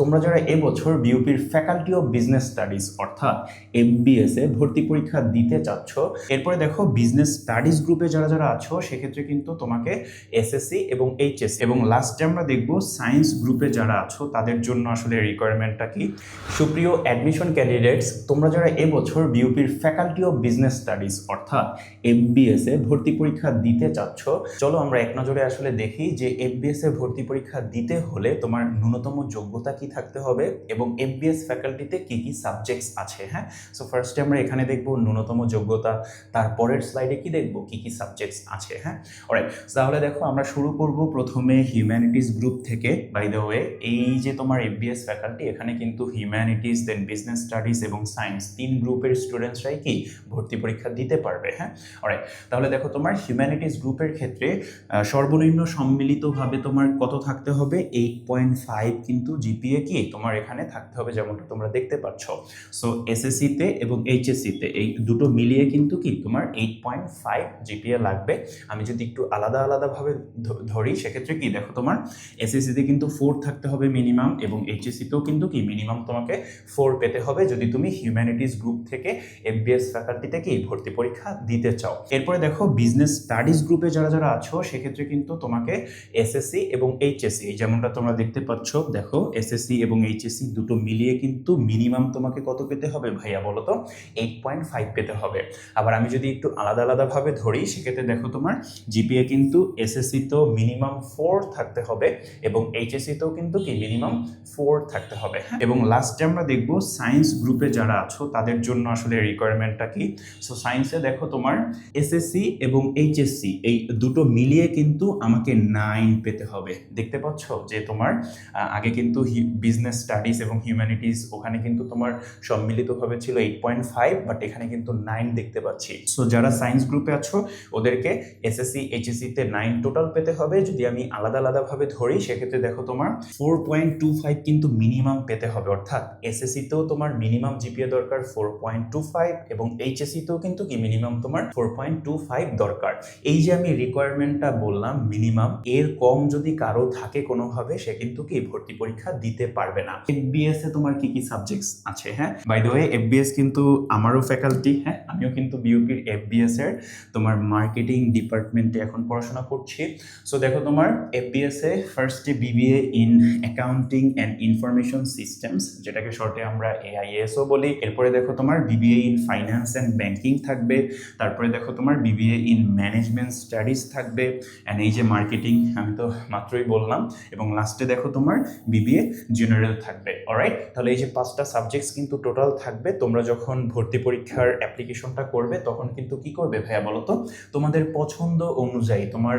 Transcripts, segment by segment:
তোমরা যারা এবছর বিউপির ফ্যাকাল্টি অফ বিজনেস স্টাডিজ অর্থাৎ এফবিএস এ ভর্তি পরীক্ষা দিতে চাচ্ছ, এরপরে দেখো বিজনেস স্টাডিজ গ্রুপে যারা যারা আছো, সেক্ষেত্রে কিন্তু তোমাকে এসএসসি এবং এইচএস এবং লাস্টে আমরা দেখব সায়েন্স গ্রুপে যারা আছো, তাদের জন্য আসলে রিকোয়ারমেন্টটা কি? সুপ্রিয় অ্যাডমিশন ক্যান্ডিডেটস তোমরা যারা এবছর বিউপির ফ্যাকাল্টি অফ বিজনেস স্টাডিজ অর্থাৎ এফবিএস এ ভর্তি পরীক্ষা দিতে চাচ্ছ, চলো আমরা এক নজরে আসলে দেখি যে এফবিএস এ ভর্তি পরীক্ষা দিতে হলে তোমার ন্যূনতম যোগ্যতা কি থাকতে হবে এবং এফবিএস ফ্যাকাল্টিতে কি কি সাবজেক্টস আছে হ্যাঁ? সো ফার্স্টে আমরা এখানে দেখব ন্যূনতম যোগ্যতা, তারপরের স্লাইডে কি দেখব? কি কি সাবজেক্টস আছে হ্যাঁ? অলরাইট তাহলে দেখো আমরা শুরু করব প্রথমে হিউম্যানিটিস গ্রুপ থেকে বাই দ্য ওয়ে এই যে তোমার এফবিএস ফ্যাকাল্টি এখানে কিন্তু হিউম্যানিটিস দেন বিজনেস স্টাডিজ এবং সায়েন্স তিন গ্রুপের স্টুডেন্টসরাই কি ভর্তি পরীক্ষা দিতে পারবে হ্যাঁ? অলরাইট তাহলে দেখো তোমার হিউম্যানিটিস গ্রুপের ক্ষেত্রে সর্বনিম্ন সম্মিলিতভাবে তোমার কত থাকতে হবে? এইট পয়েন্ট ফাইভ কিন্তু জিপিএ কি তোমার এখানে থাকতে হবে যেমনটা তোমরা দেখতে পাচ্ছ। সো এসএসসিতে এবং এইচএসসিতে এই দুটো মিলিয়ে কিন্তু কি তোমার এইট পয়েন্ট ফাইভ জিপিএ লাগবে। আমি যদি একটু আলাদা আলাদাভাবে ধরি, সেক্ষেত্রে কি দেখো তোমার এসএসসিতে কিন্তু ফোর থাকতে হবে মিনিমাম এবং এইচএসসিতেও কিন্তু কি মিনিমাম তোমাকে ফোর পেতে হবে। যদি তুমি হিউম্যানিটিস গ্রুপ থেকে এফবিএস ফ্যাকাল্টিতে কি ভর্তি পরীক্ষা দিতে চাও। এরপরে দেখো বিজনেস স্টাডিজ গ্রুপে যারা যারা আছো, সেক্ষেত্রে কিন্তু তোমাকে এসএসসি এবং এইচএসসি যেমনটা তোমরা দেখতে পাচ্ছ, দেখো এসএসসি এবং এইচএসসি দুটো মিলিয়ে কিন্তু মিনিমাম তোমাকে কত পেতে হবে ভাইয়া বলো তো? এইট পয়েন্ট ফাইভ পেতে হবে। আবার আমি যদি একটু আলাদা আলাদাভাবে ধরি সেক্ষেত্রে দেখো তোমার জিপিএ কিন্তু এসএসসি তো মিনিমাম ফোর থাকতে হবে এবং এইচএসসি তেও কিন্তু কি মিনিমাম ফোর থাকতে হবে। হ্যাঁ? এবং লাস্টে আমরা দেখব সায়েন্স গ্রুপে যারা আছো তাদের জন্য আসলে রিকোয়ারমেন্টটা কি? সো সায়েন্সে দেখো তোমার এসএসসি এবং এইচএসসি এই দুটো মিলিয়ে কিন্তু আমাকে নাইন পেতে হবে। দেখতে পাচ্ছ? যে তোমার আগে কিন্তু বিজনেস স্টাডিজ এবং হিউম্যানিটিস ওখানে কিন্তু তোমার সম্মিলিতভাবে ছিল এইট পয়েন্ট ফাইভ বাট এখানে কিন্তু নাইন দেখতে পাচ্ছি। সো যারা সায়েন্স গ্রুপে আছো, ওদেরকে এসএসসি এইচএসসিতে নাইন টোটাল পেতে হবে। যদি আমি আলাদা আলাদাভাবে ধরি, সেক্ষেত্রে দেখো তোমার ফোর পয়েন্ট টু ফাইভ কিন্তু মিনিমাম পেতে হবে। অর্থাৎ এসএসসিতেও তোমার মিনিমাম জিপিএ দরকার ফোর পয়েন্ট টু ফাইভ এবং এইচএসসিতেও কিন্তু কি মিনিমাম তোমার ফোর পয়েন্ট টু ফাইভ দরকার। এই যে আমি রিকোয়ারমেন্টটা বললাম মিনিমাম এর কম যদি কারও থাকে কোনোভাবে, সে কিন্তু কি ভর্তি পরীক্ষা দিতে পারবে না। এফবিএস এ তোমার কি কি সাবজেক্টস আছে হ্যাঁ? বাই দ্য ওয়ে এফবিএস কিন্তু আমারও ফ্যাকাল্টি হ্যাঁ? আমিও কিন্তু বিউপির এফবিএস এর তোমার মার্কেটিং ডিপার্টমেন্টে এখন পড়াশোনা করছি। সো দেখো তোমার এফবিএস এ ফার্স্টে BBA in accounting and information systems যেটাকে শর্টে আমরা এআইএসও বলি। এরপরে দেখো তোমার BBA in finance and banking থাকবে। তারপরে দেখো তোমার বিবিএ ইন ম্যানেজমেন্ট স্টাডিজ থাকবে। অ্যান্ড এই যে মার্কেটিং আমি তো মাত্রই বললাম। এবং লাস্টে দেখো তোমার বিবিএ জেনারেল থাকবে অলরাইট তাহলে এই যে পাঁচটা সাবজেক্টস কিন্তু টোটাল থাকবে, তোমরা যখন ভর্তি পরীক্ষার অ্যাপ্লিকেশনটা করবে, তখন কিন্তু কি করবে ভাইয়া বলো তো তোমাদের পছন্দ অনুযায়ী, তোমার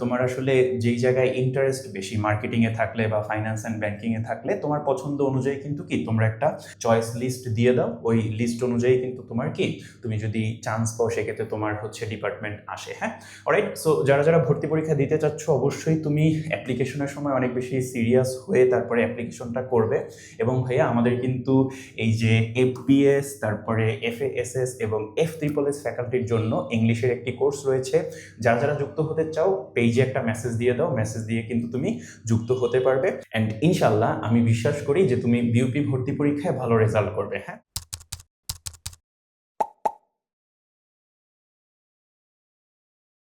তোমার আসলে যেই জায়গায় ইন্টারেস্ট বেশি মার্কেটিংয়ে থাকলে বা ফাইন্যান্স অ্যান্ড ব্যাংকিংয়ে থাকলে, তোমার পছন্দ অনুযায়ী কিন্তু কি? তোমরা একটা চয়েস লিস্ট দিয়ে দাও, ওই লিস্ট অনুযায়ী কিন্তু তোমার কি? তুমি যদি চান্স পাও, সেক্ষেত্রে তোমার হচ্ছে ডিপার্টমেন্ট আসে হ্যাঁ? অলরাইট সো যারা যারা ভর্তি পরীক্ষা দিতে চাচ্ছ, অবশ্যই তুমি অ্যাপ্লিকেশনের সময় অনেক বেশি সিরিয়াস হয়ে তারপরে অ্যাপ্লিকেশনটা করবে। এবং ভাইয়া, আমাদের কিন্তু এই যে এফবিএস তারপরে এফএএসএস এবং এফ ত্রিপল এস ফ্যাকাল্টির জন্য ইংলিশের একটি কোর্স রয়েছে। যারা যারা যুক্ত হতে চাও পেজে একটা মেসেজ দিয়ে দাও। মেসেজ দিয়ে কিন্তু তুমি যুক্ত হতে পারবে। অ্যান্ড ইনশাল্লাহ আমি বিশ্বাস করি যে তুমি বিউপি ভর্তি পরীক্ষায় ভালো রেজাল্ট করবে হ্যাঁ?